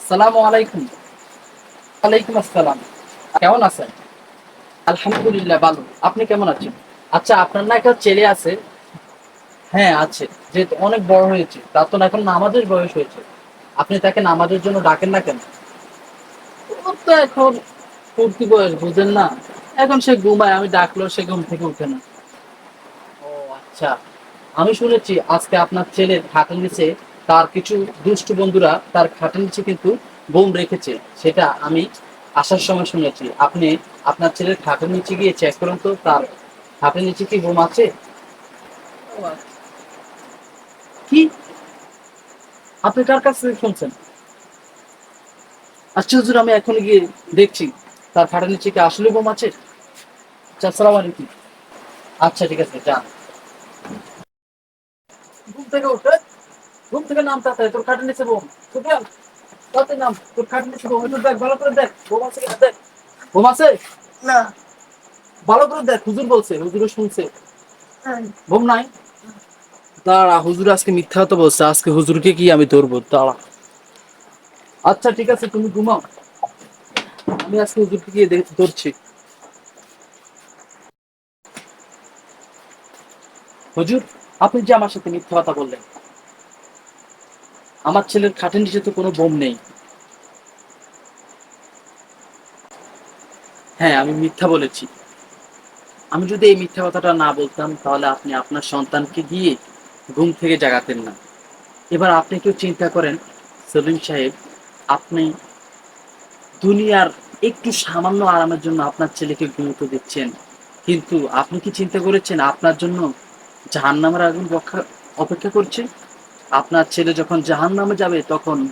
আসসালামু আলাইকুম। ওয়ালাইকুম আসসালাম। কেমন আছেন? আলহামদুলিল্লাহ, ভালো। আপনি কেমন আছেন? আচ্ছা আপনার না একটা ছেলে আছে? হ্যাঁ আছে। অনেক বড় হয়েছে, তার তো এখন নামাজের বয়স হয়েছে। আপনি তাকে নামাজের জন্য ডাকেন না কেন? ওর তো এখন পূর্তি বয়স, বুঝেন না? এখন সে ঘুমায়, আমি ডাকলেও সে ঘুম থেকে উঠে না। ও আচ্ছা। আমি শুনেছি আজকে আপনার ছেলের খাটের নিচে তার কিছু দুষ্টু বন্ধুরা তার খাটের নিচে কিন্তু বোম রেখেছে। সেটা আমি আসার সময় শুনেছি। আপনি আপনার ছেলের খাটের নিচে গিয়ে চেক করুন তো, তার খাটের নিচে কি বোম আছে। কি? আপনি কার কাছ থেকে শুনছেন? আচ্ছা হুজুর, আমি এখন গিয়ে দেখছি। তার খাটের নিচে কি আসলে বোম আছে? আচ্ছা আসসালামু আলাইকুম। আচ্ছা ঠিক আছে, যান। ঘুম থেকে উঠে ঘুম থেকে নাম তাড়াতাড়ি তোর খাটের নিচে বোম সুফিয়ান তাতে নাম তোর খাটের নিচে বোম একটু দেখ ভালো করে দেখ। বোম আছে কিনা? দেখ। বোম আছে? না। ভালো করে দেখ হুজুর বলছে হুজুরও শুনছে। বোম নাই? দাঁড়া হুজুর আজকে মিথ্যা তো বলছে। আজকে হুজুরকে কি আমি ধরবো? দাঁড়া। আচ্ছা ঠিক আছে তুমি ঘুমাও। আমি আজকে হুজুরকে গিয়ে ধরছি। হুজুর আপনি যে আমার সাথে মিথ্যা কথা বললেন আমার ছেলের খাটের নিচে তো কোনো বোম নেই। হ্যাঁ আমি মিথ্যা বলেছি। আমি যদি এই মিথ্যা কথাটা না বলতাম, তাহলে আপনি আপনার সন্তানকে গিয়ে ঘুম থেকে জাগাতেন না। এবার আপনি কেউ চিন্তা করেন, সেলিম সাহেব, আপনি দুনিয়ার একটু সামান্য আরামের জন্য আপনার ছেলেকে ঘুমোতে দিচ্ছেন। কিন্তু আপনি কি চিন্তা করেছেন, আপনার জন্য জাহান্নামের আগুন অপেক্ষা করছে? আপনার ছেলে যখন জাহান্নামে যাবে, তখন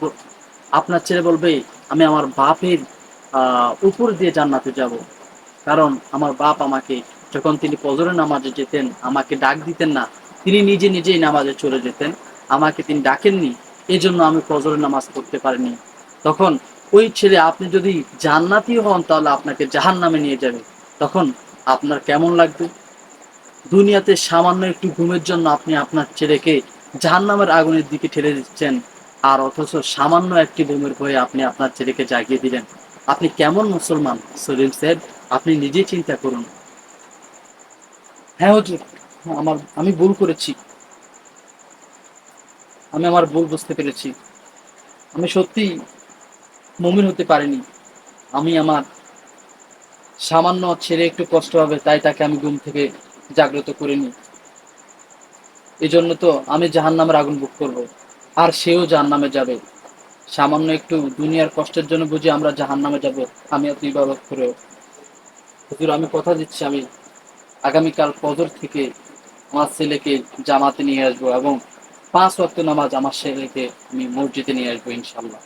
আপনার ছেলে বলবে, আমি আমার বাপের উপর দিয়ে জান্নাতে যাব। কারণ আমার বাপ আমাকে, যখন তিনি ফজরের নামাজে যেতেন, আমাকে ডাক দিতেন না। তিনি নিজে নিজেই নামাজে চলে যেতেন। আমাকে তিনি ডাকেননি। এই জন্য আমি ফজরের নামাজ পড়তে পারিনি। তখন ওই ছেলে, আপনি যদি জান্নাতি হন, তাহলে আপনাকে জাহান নামে নিয়ে যাবে। তখন আপনার কেমন লাগবে? দুনিয়াতে সামান্য একটু ঘুমের জন্য আপনি আপনার ছেলেকে জাহান নামের আগুনের দিকে ঠেলে দিচ্ছেন। আর অথচ সামান্য একটি বোমের ভয়ে আপনি আপনার ছেলেকে জাগিয়ে দিলেন। আপনি কেমন মুসলমান, সলিম সাহেব? আপনি নিজেই চিন্তা করুন। হ্যাঁ হুজুর, আমার, আমি ভুল করেছি। আমি আমার ভুল বুঝতে পেরেছি। আমি সত্যি মমিন হতে পারিনি। আমি আমার সামান্য ছেলে একটু কষ্ট হবে, তাই তাকে আমি ঘুম থেকে জাগ্রত করিনি এই জন্য তো আমি জাহান নামের আগুন বুক করব, আর সেও জাহান নামে যাবে। সামান্য একটু দুনিয়ার কষ্টের জন্য বুঝি আমরা জাহান নামে যাব, আমি এত ইবাদত করেও। হুজুর, আমি কথা দিচ্ছি, আমি আগামীকাল পদর থেকে আমার ছেলেকে জামাতে নিয়ে আসব এবং পাঁচ ওয়াক্ত নামাজ আমার ছেলেকে আমি মসজিদে নিয়ে আসব ইনশাল্লাহ